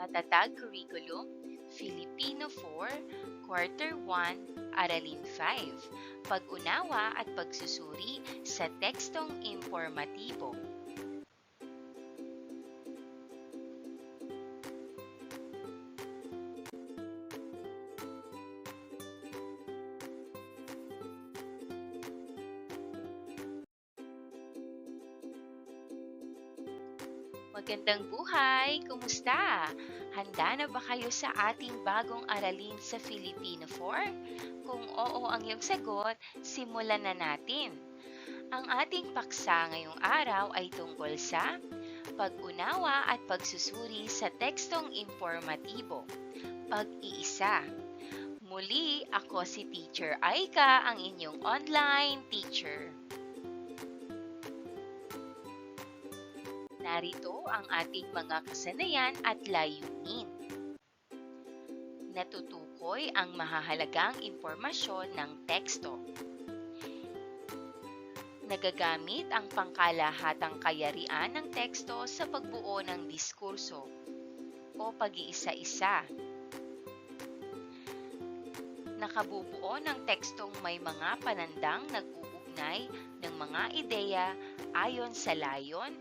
Matatag Curriculum, Filipino 4, Quarter 1, Aralin 5, Pag-unawa at pagsusuri sa tekstong informatibo. Magandang buhay! Kumusta? Handa na ba kayo sa ating bagong aralin sa Filipino 4? Kung oo ang iyong sagot, simulan na natin. Ang ating paksa ngayong araw ay tungkol sa pag-unawa at pagsusuri sa tekstong informatibo. Pag-iisa. Muli, ako si Teacher Aika, ang inyong online teacher. Narito ang ating mga kasanayan at layunin. Natutukoy ang mahahalagang impormasyon ng teksto. Nagagamit ang pangkalahatang kayarian ng teksto sa pagbuo ng diskurso o pag-iisa-isa. Nakabubuo ng tekstong may mga panandang nag-uugnay ng mga ideya ayon sa layon,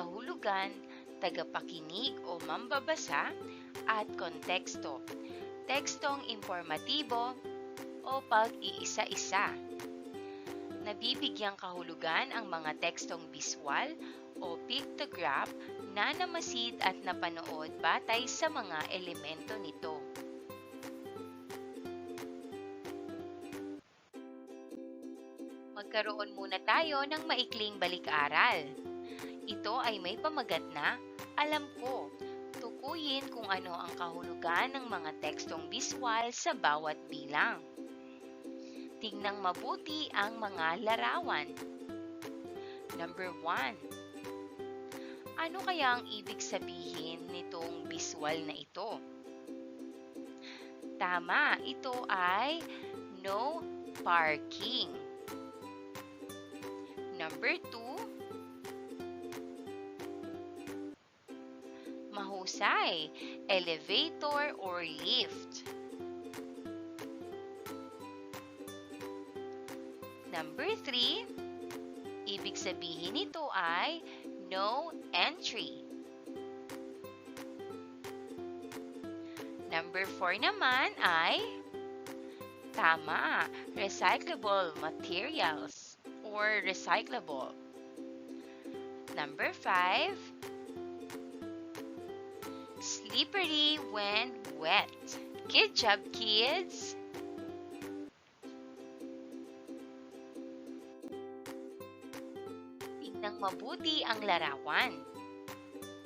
kahulugan, tagapakinig o mambabasa at konteksto, tekstong informatibo o pag-iisa-isa. Nabibigyang kahulugan ang mga tekstong biswal o pictograph na namasid at napanood batay sa mga elemento nito. Magkaroon muna tayo ng maikling balik-aral. Ito ay may pamagat na, alam ko, tukuyin kung ano ang kahulugan ng mga tekstong biswal sa bawat bilang. Tingnang mabuti ang mga larawan. Number 1. Ano kaya ang ibig sabihin nitong biswal na ito? Tama, ito ay no parking. Number 2. Mahusay, elevator or lift. Number 3. Ibig sabihin nito ay no entry. Number 4 naman ay tama, recyclable materials or recyclable. Number 5. Slippery when wet. Good job, kids! Tingnan mabuti ang larawan.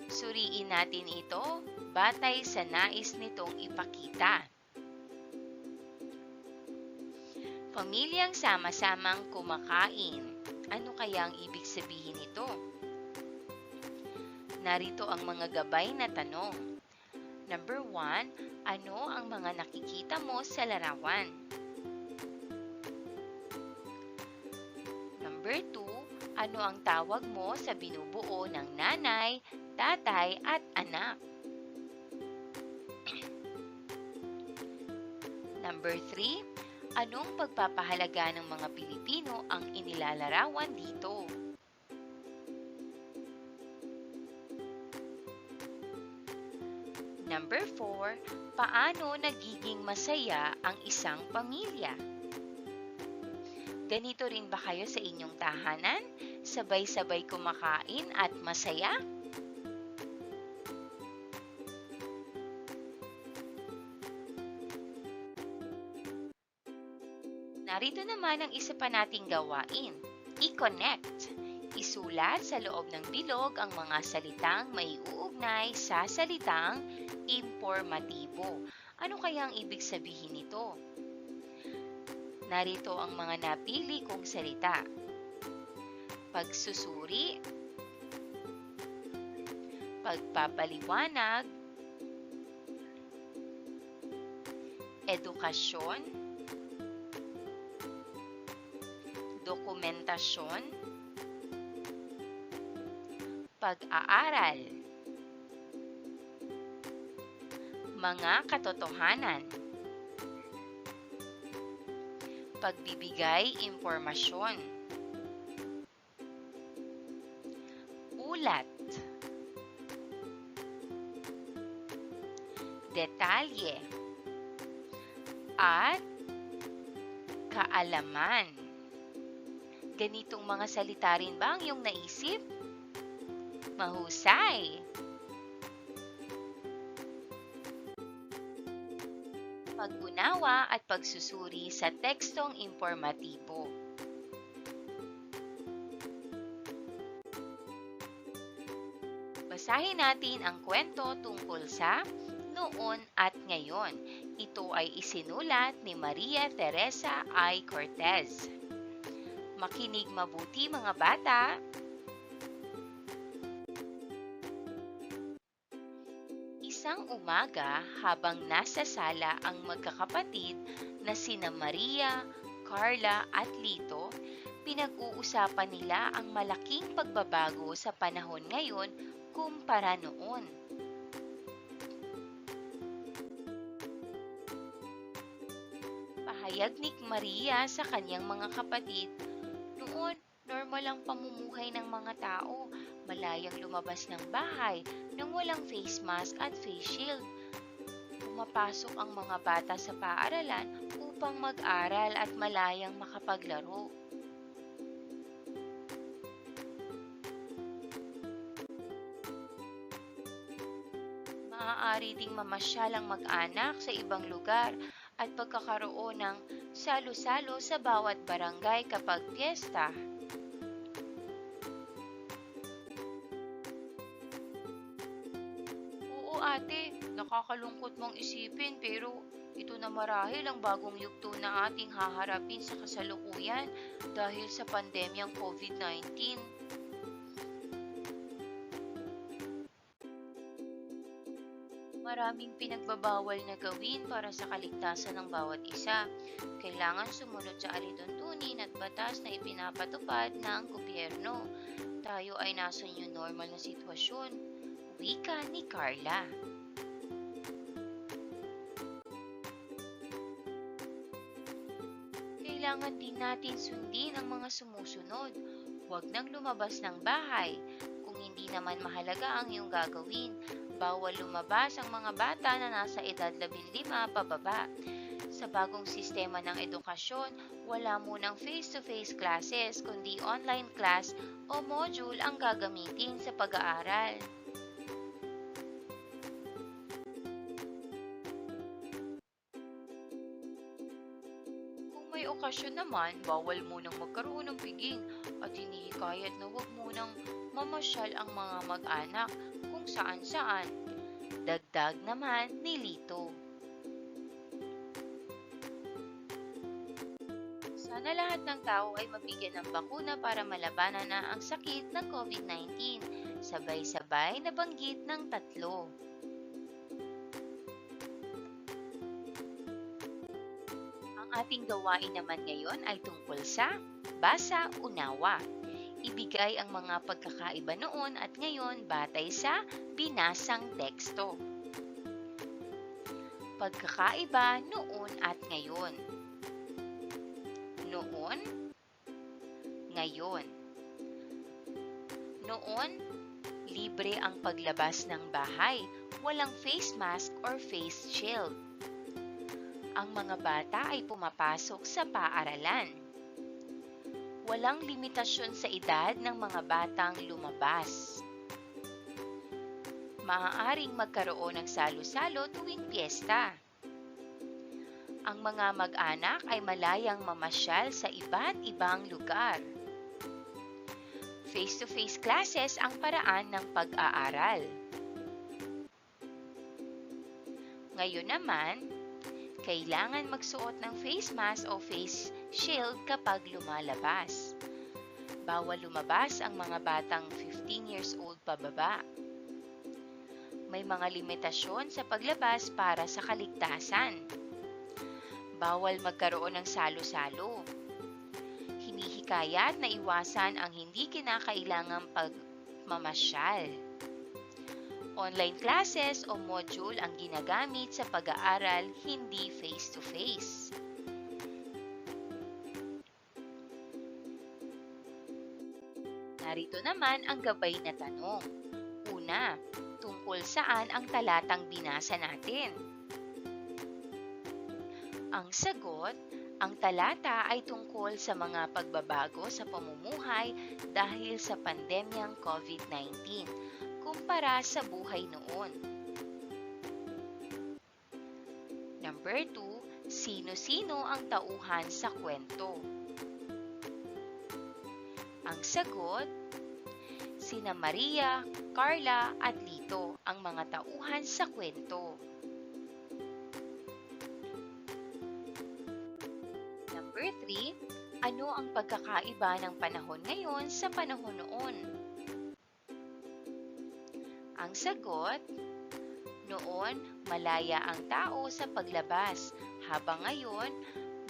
Suriin natin ito batay sa nais nitong ipakita. Pamilyang sama-samang kumakain. Ano kaya ang ibig sabihin nito? Narito ang mga gabay na tanong. Number 1, ano ang mga nakikita mo sa larawan? Number 2, ano ang tawag mo sa binubuo ng nanay, tatay at anak? Number 3, anong pagpapahalaga ng mga Pilipino ang inilalarawan dito? Number 4, paano nagiging masaya ang isang pamilya? Ganito rin ba kayo sa inyong tahanan? Sabay-sabay kumakain at masaya? Narito naman ang isa pa nating gawain. I-connect. Isulat sa loob ng bilog ang mga salitang may uugnay sa salitang informatibo. Ano kaya ang ibig sabihin nito? Narito ang mga napili kong salita. Pagsusuri, pagpapaliwanag, edukasyon, dokumentasyon, pag-aaral, Mga katotohanan. Pagbibigay impormasyon. Ulat. Detalye. At kaalaman. Ganitong mga salita rin ba ang iyong naisip? Mahusay! Pag-unawa at pagsusuri sa tekstong informatibo. Basahin natin ang kwento tungkol sa noon at ngayon. Ito ay isinulat ni Maria Teresa I. Cortez. Makinig mabuti mga bata. Umaga habang nasa sala ang magkakapatid na sina Maria, Carla at Lito, pinag-uusapan nila ang malaking pagbabago sa panahon ngayon kumpara noon. Pahayag ni Maria sa kanyang mga kapatid, noon normal ang pamumuhay ng mga tao, malayang lumabas ng bahay nang walang face mask at face shield. Pumapasok ang mga bata sa paaralan upang mag-aral at malayang makapaglaro. Maaari ding mamasyal ang mag-anak sa ibang lugar at pagkakaroon ng salo-salo sa bawat barangay kapag piyesta. Nakakalungkot mong isipin pero ito na marahil ang bagong yugto na ating haharapin sa kasalukuyan dahil sa pandemyang COVID-19. Maraming pinagbabawal na gawin para sa kaligtasan ng bawat isa. Kailangan sumunod sa alituntunin at batas na ipinapatupad ng gobyerno. Tayo ay nasa new normal na sitwasyon. Wika ni Carla. Kailangan din natin sundin ang mga sumusunod. Huwag nang lumabas ng bahay. Kung hindi naman mahalaga ang iyong gagawin, bawal lumabas ang mga bata na nasa edad 15 pababa. Sa bagong sistema ng edukasyon, wala munang face-to-face classes kundi online class o module ang gagamitin sa pag-aaral. Okasyon naman, bawal munang magkaroon ng piging at hinihikayat na huwag munang mamasyal ang mga mag-anak kung saan-saan. Dagdag naman ni Lito. Sana lahat ng tao ay mabigyan ng bakuna para malabanan na ang sakit ng COVID-19. Sabay-sabay na banggit ng tatlo. Ating gawain naman ngayon ay tungkol sa basa unawa. Ibigay ang mga pagkakaiba noon at ngayon batay sa binasang teksto. Pagkakaiba noon at ngayon. Noon, ngayon. Noon, libre ang paglabas ng bahay, walang face mask or face shield. Ang mga bata ay pumapasok sa paaralan. Walang limitasyon sa edad ng mga batang lumabas. Maaaring magkaroon ng salo-salo tuwing piyesta. Ang mga mag-anak ay malayang mamasyal sa iba't ibang lugar. Face-to-face classes ang paraan ng pag-aaral. Ngayon naman, kailangan magsuot ng face mask o face shield kapag lumalabas. Bawal lumabas ang mga batang 15 years old pababa. May mga limitasyon sa paglabas para sa kaligtasan. Bawal magkaroon ng salo-salo. Hinihikayat na iwasan ang hindi kinakailangang pagmamasyal. Online classes o module ang ginagamit sa pag-aaral, hindi face-to-face. Narito naman ang gabay na tanong. Una, tungkol saan ang talatang binasa natin? Ang sagot, ang talata ay tungkol sa mga pagbabago sa pamumuhay dahil sa pandemyang COVID-19 kumpara sa buhay noon. Number 2, sino-sino ang tauhan sa kwento? Ang sagot, sina Maria, Carla at Lito ang mga tauhan sa kwento. Number 3, ano ang pagkakaiba ng panahon ngayon sa panahon noon? Ang sagot, noon malaya ang tao sa paglabas, habang ngayon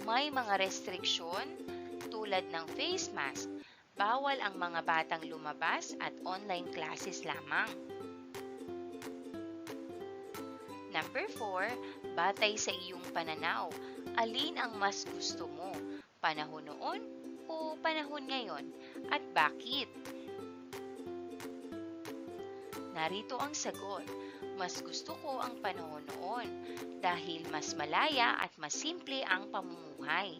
may mga restriksyon tulad ng face mask, bawal ang mga batang lumabas at online classes lamang. Number 4, batay sa iyong pananaw, alin ang mas gusto mo, panahon noon o panahon ngayon? At bakit? Narito ang sagot. Mas gusto ko ang panahon noon dahil mas malaya at mas simple ang pamumuhay.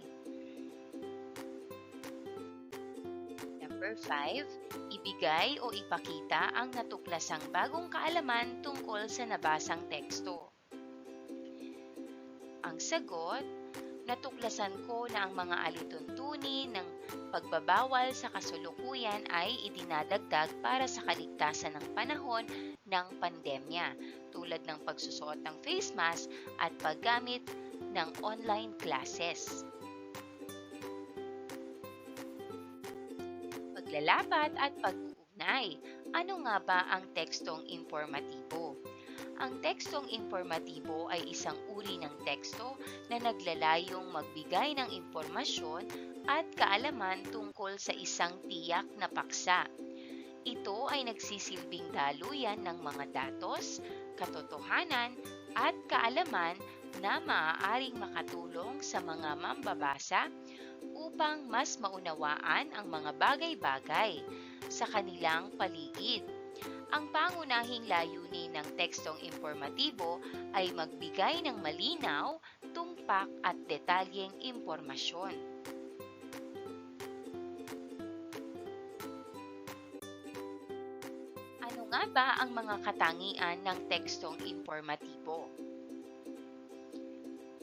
Number 5, ibigay o ipakita ang natuklasang bagong kaalaman tungkol sa nabasang teksto. Ang sagot, natuklasan ko na ang mga alituntunin ng pagbabawal sa kasulukuyan ay idinadagdag para sa kaligtasan ng panahon ng pandemya tulad ng pagsusuot ng face mask at paggamit ng online classes. Paglalapat at pag-uugnay. Ano nga ba ang tekstong informatibo? Ang tekstong informatibo ay isang uri ng teksto na naglalayong magbigay ng impormasyon at kaalaman tungkol sa isang tiyak na paksa. Ito ay nagsisilbing daluyan ng mga datos, katotohanan at kaalaman na maaaring makatulong sa mga mambabasa upang mas maunawaan ang mga bagay-bagay sa kanilang paligid. Ang pangunahing layunin ng tekstong informatibo ay magbigay ng malinaw, tumpak at detalyeng impormasyon. Ano nga ba ang mga katangian ng tekstong informatibo?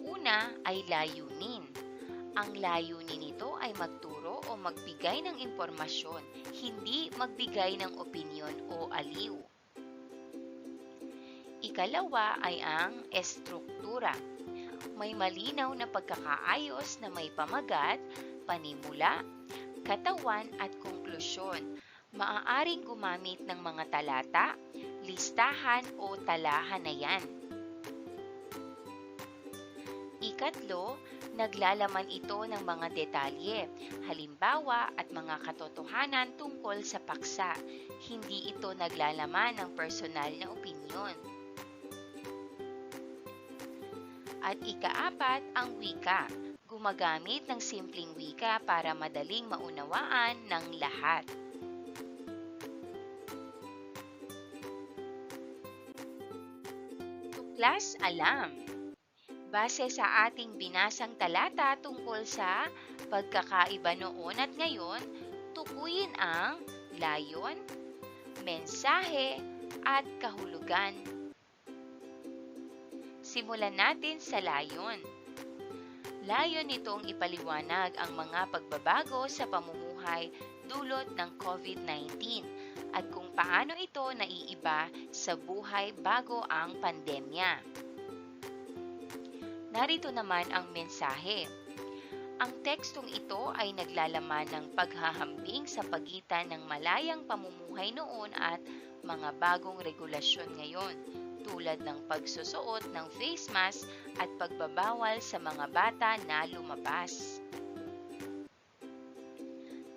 Una ay layunin. Ang layunin nito ay magturo o magbigay ng impormasyon, hindi magbigay ng opinyon o aliw. Ikalawa ay ang estruktura. May malinaw na pagkakaayos na may pamagat, panimula, katawan at konklusyon. Maaaring gumamit ng mga talata, listahan o talahanayan. Ikatlo, naglalaman ito ng mga detalye, halimbawa at mga katotohanan tungkol sa paksa. Hindi ito naglalaman ng personal na opinyon. At ikaapat, ang wika. Gumagamit ng simpleng wika para madaling maunawaan ng lahat. Tuklas Alam Base sa ating binasang talata tungkol sa pagkakaiba noon at ngayon, tukuyin ang layon, mensahe, at kahulugan. Simulan natin sa layon. Layon nitong ipaliwanag ang mga pagbabago sa pamumuhay dulot ng COVID-19 at kung paano ito naiiba sa buhay bago ang pandemya. Narito naman ang mensahe. Ang tekstong ito ay naglalaman ng paghahambing sa pagitan ng malayang pamumuhay noon at mga bagong regulasyon ngayon tulad ng pagsusuot ng face mask at pagbabawal sa mga bata na lumabas.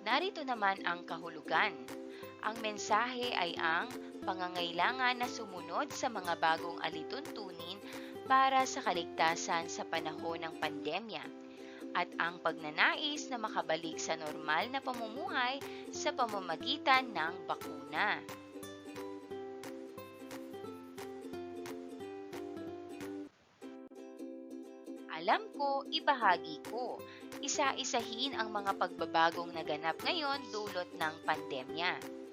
Narito naman ang kahulugan. Ang mensahe ay ang pangangailangan na sumunod sa mga bagong alituntunin para sa kaligtasan sa panahon ng pandemya at ang pagnanais na makabalik sa normal na pamumuhay sa pamamagitan ng bakuna. Alam ko, ibahagi ko. Isa-isahin ang mga pagbabagong naganap ngayon dulot ng pandemya.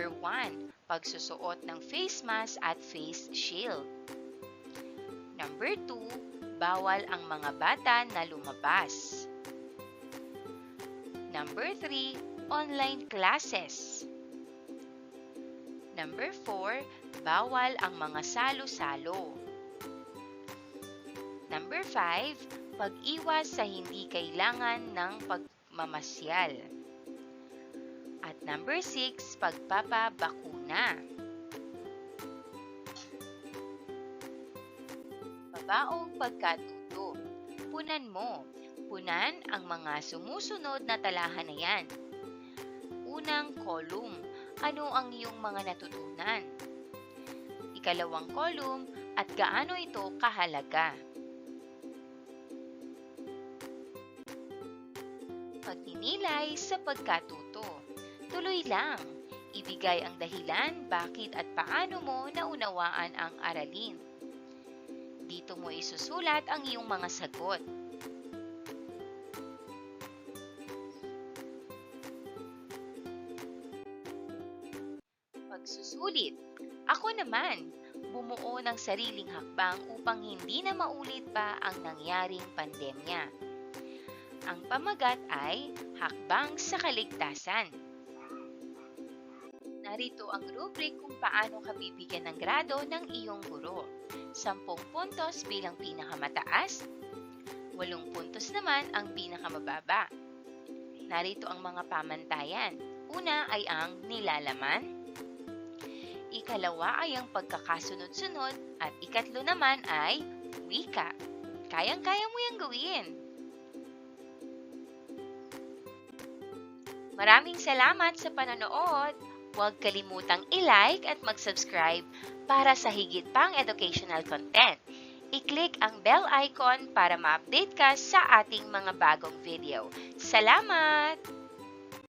Number 1, pagsusuot ng face mask at face shield. Number 2, bawal ang mga bata na lumabas. Number 3, online classes. Number 4, bawal ang mga salo-salo. Number 5, pag-iwas sa hindi kailangan ng pagmamasyal. Number 6, pagpapabakuna. Babaong pagkatuto. Punan mo. Punan ang mga sumusunod na talahan na yan. Unang column. Ano ang iyong mga natutunan? Ikalawang column. At gaano ito kahalaga? Pagninilay sa pagkatuto. Tuloy lang. Ibigay ang dahilan bakit at paano mo naunawaan ang aralin. Dito mo isusulat ang iyong mga sagot. Pagsusulit. Ako naman, bumuo ng sariling hakbang upang hindi na maulit pa ang nangyaring pandemya. Ang pamagat ay Hakbang sa Kaligtasan. Narito ang rubric kung paano ka bibigyan ng grado ng iyong guro. 10 puntos bilang pinakamataas, 8 puntos naman ang pinakamababa. Narito ang mga pamantayan. Una ay ang nilalaman, ikalawa ay ang pagkakasunod-sunod, at ikatlo naman ay wika. Kayang-kaya mo yung gawin. Maraming salamat sa panonood. Huwag kalimutang i-like at mag-subscribe para sa higit pang educational content. I-click ang bell icon para ma-update ka sa ating mga bagong video. Salamat!